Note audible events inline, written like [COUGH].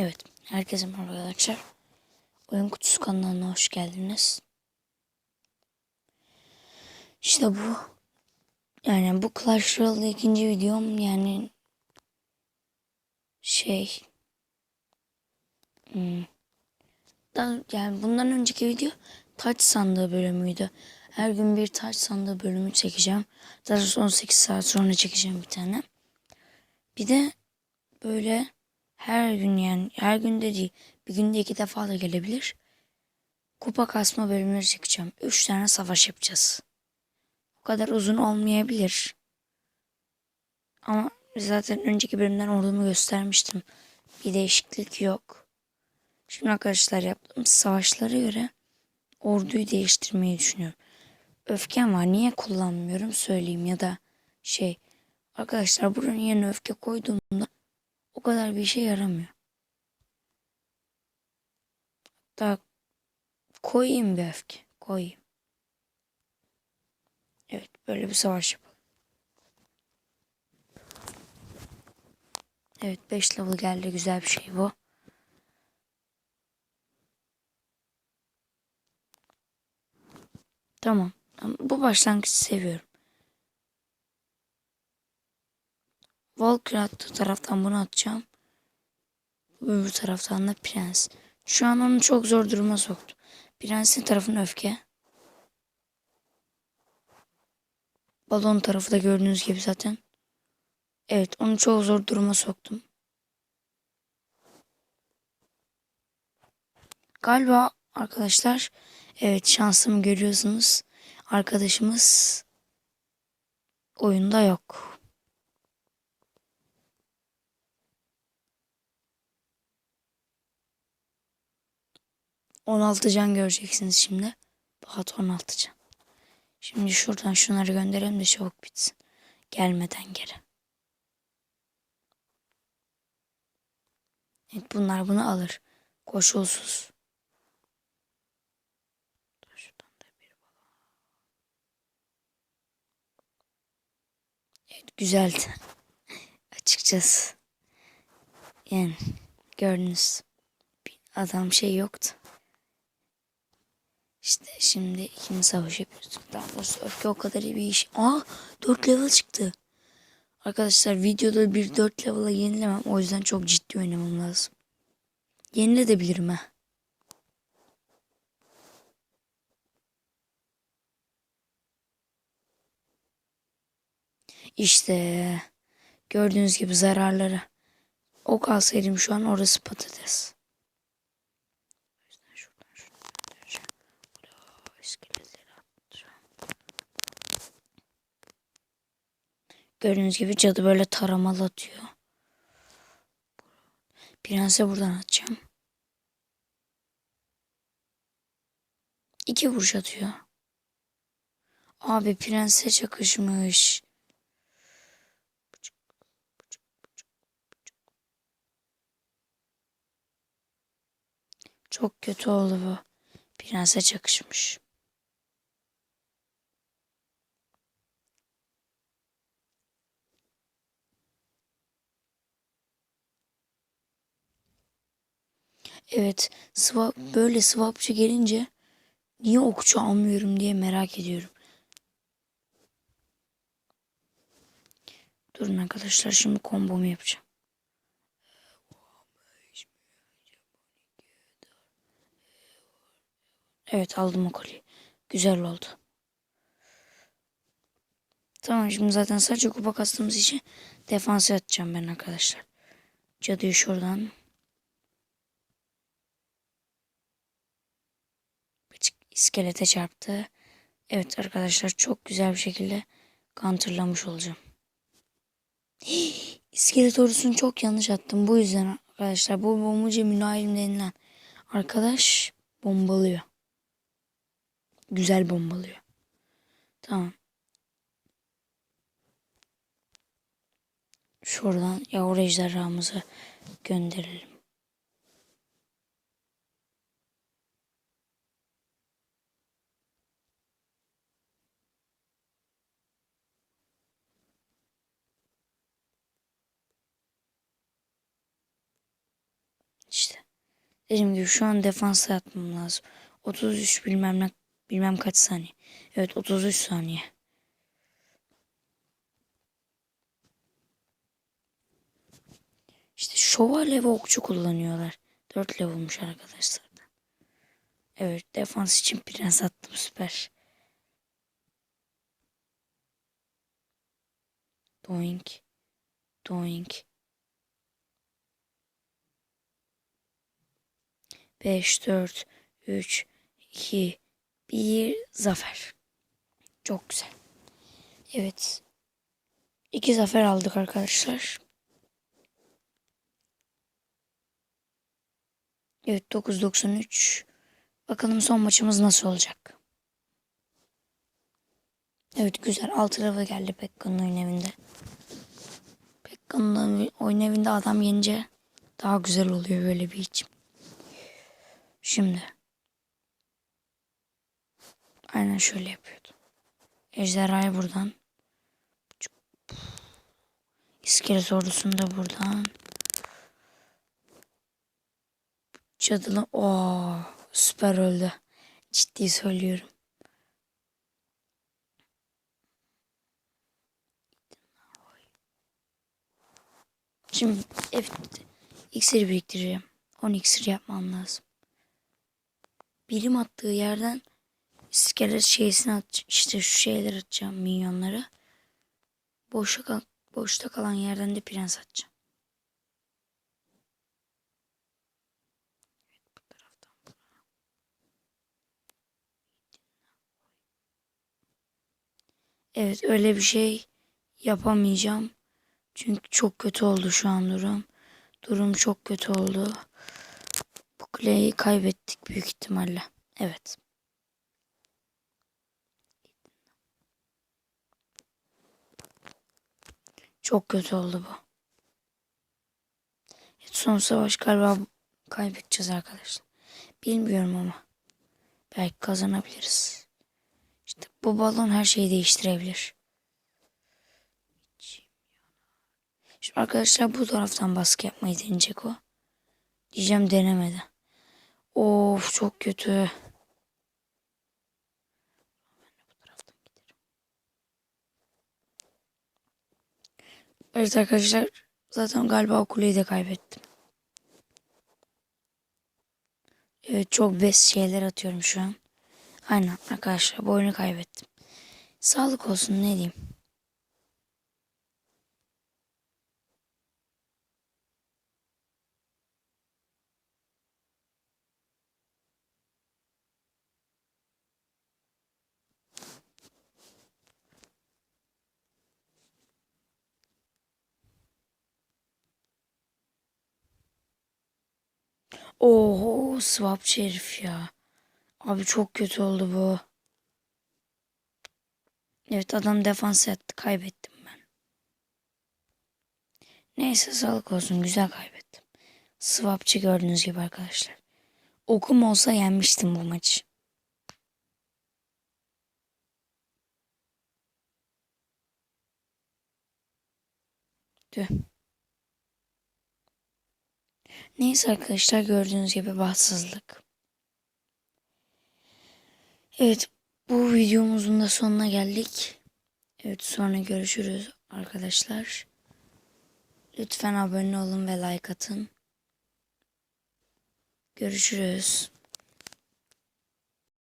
Evet, herkese merhaba arkadaşlar. Oyun Kutusu kanalına hoş geldiniz. İşte bu. Yani bu Clash Royale ikinci videom yani şey hmm, da, yani bundan önceki video taç sandığı bölümüydü. Her gün bir taç sandığı bölümü çekeceğim. Zaten 18 saat sonra çekeceğim bir tane. Bir de böyle her gün yani her gün de değil bir günde iki defa da gelebilir. Kupa kasma bölümleri çekeceğim. Üç tane savaş yapacağız. O kadar uzun olmayabilir. Ama zaten önceki bölümden ordumu göstermiştim. Bir değişiklik yok. Şimdi arkadaşlar yaptığım savaşlara göre orduyu değiştirmeyi düşünüyorum. Öfkem var. Niye kullanmıyorum söyleyeyim ya da şey arkadaşlar buranın yerine öfke koyduğumda o kadar bir işe yaramıyor. Daha koyayım bir öfke. Koyayım. Evet böyle bir savaş yapalım. Evet 5 level geldi güzel bir şey bu. Tamam. Bu başlangıcı seviyorum. Walker attığı taraftan bunu atacağım. Öbür taraftan da prens. Şu an onu çok zor duruma soktu. Prensin tarafına öfke. Balon tarafı da gördüğünüz gibi zaten. Evet onu çok zor duruma soktum. Galiba arkadaşlar evet şansımı görüyorsunuz. Arkadaşımız oyunda yok. On altı can göreceksiniz şimdi. Bahat 16 can. Şimdi şuradan şunları gönderelim de çabuk bitsin. Gelmeden geri. Evet bunlar bunu alır. Koşulsuz. Evet güzeldi. [LAUGHS] Açıkçası. Yani gördünüz. Bir adam şey yoktu. İşte şimdi ikinci savaş yapıyoruz. Daha doğrusu öfke o kadar iyi bir iş. Aa 4 level çıktı. Arkadaşlar videoda bir 4 level'a yenilemem. O yüzden çok ciddi oynamam lazım. Yenilebilirim ha. İşte gördüğünüz gibi zararları. Ok alsaydım şu an orası patates. O yüzden şuradan şunu göndereceğim. Ula, iskeletleri atacağım. Gördüğünüz gibi cadı böyle taramalı atıyor. Prense buradan atacağım. İki vuruş atıyor. Abi prense çakışmış. Çok kötü oldu bu. Prense çakışmış. Evet, swap, böyle swapçı gelince niye okçu almıyorum diye merak ediyorum. Durun arkadaşlar şimdi kombomu yapacağım. Evet aldım o kolyeyi. Güzel oldu. Tamam şimdi zaten sadece kupa kastığımız için defansa atacağım ben arkadaşlar. Cadıyı şuradan. İskelete çarptı. Evet arkadaşlar çok güzel bir şekilde counterlamış olacağım. [GASPS] İskelet ordusunu çok yanlış attım. Bu yüzden arkadaşlar bu bombacı mülayim denilen arkadaş bombalıyor. Güzel bombalıyor. Tamam. Şuradan yavru ejderhamızı gönderelim. Dediğim gibi şu an defansa yatmam lazım. 33 bilmem ne bilmem kaç saniye. Evet 33 saniye. İşte şövalye ve okçu kullanıyorlar. 4 level'mış arkadaşlar. Evet defans için prens attım süper. Doink. Doink. 5, 4, 3, 2, 1, zafer. Çok güzel. Evet. İki zafer aldık arkadaşlar. Evet 993. Bakalım son maçımız nasıl olacak. Evet güzel. Altı level geldi Pekka'nın oyun evinde. Pekka'nın oyun evinde adam yenince daha güzel oluyor böyle bir içim. Şimdi. Aynen şöyle yapıyordu. Ejderhayı buradan. İskelet ordusunu da buradan. Cadılı. Oo, süper öldü. Ciddi söylüyorum. Şimdi evet, iksir biriktireceğim. 10 iksir yapmam lazım. Birim attığı yerden iskelet şeysini at işte şu şeyler atacağım minyonları. Boşta, kal boşta kalan yerden de prens atacağım. Evet öyle bir şey yapamayacağım. Çünkü çok kötü oldu şu an durum. Durum çok kötü oldu. Kuleyi kaybettik büyük ihtimalle. Evet. Çok kötü oldu bu. Son savaş galiba kaybedeceğiz arkadaşlar. Bilmiyorum ama. Belki kazanabiliriz. İşte bu balon her şeyi değiştirebilir. Şimdi arkadaşlar bu taraftan baskı yapmayı deneyecek o. Diyeceğim denemedi. Of çok kötü. Evet arkadaşlar zaten galiba o kuleyi de kaybettim. Evet çok best şeyler atıyorum şu an. Aynen arkadaşlar bu oyunu kaybettim. Sağlık olsun ne diyeyim. Oho swapçı herif ya. Abi çok kötü oldu bu. Evet adam defans yattı. Kaybettim ben. Neyse sağlık olsun. Güzel kaybettim. Swapçı gördüğünüz gibi arkadaşlar. Okum olsa yenmiştim bu maçı. Tüh. Neyse arkadaşlar gördüğünüz gibi bahtsızlık. Evet bu videomuzun da sonuna geldik. Evet sonra görüşürüz arkadaşlar. Lütfen abone olun ve like atın. Görüşürüz.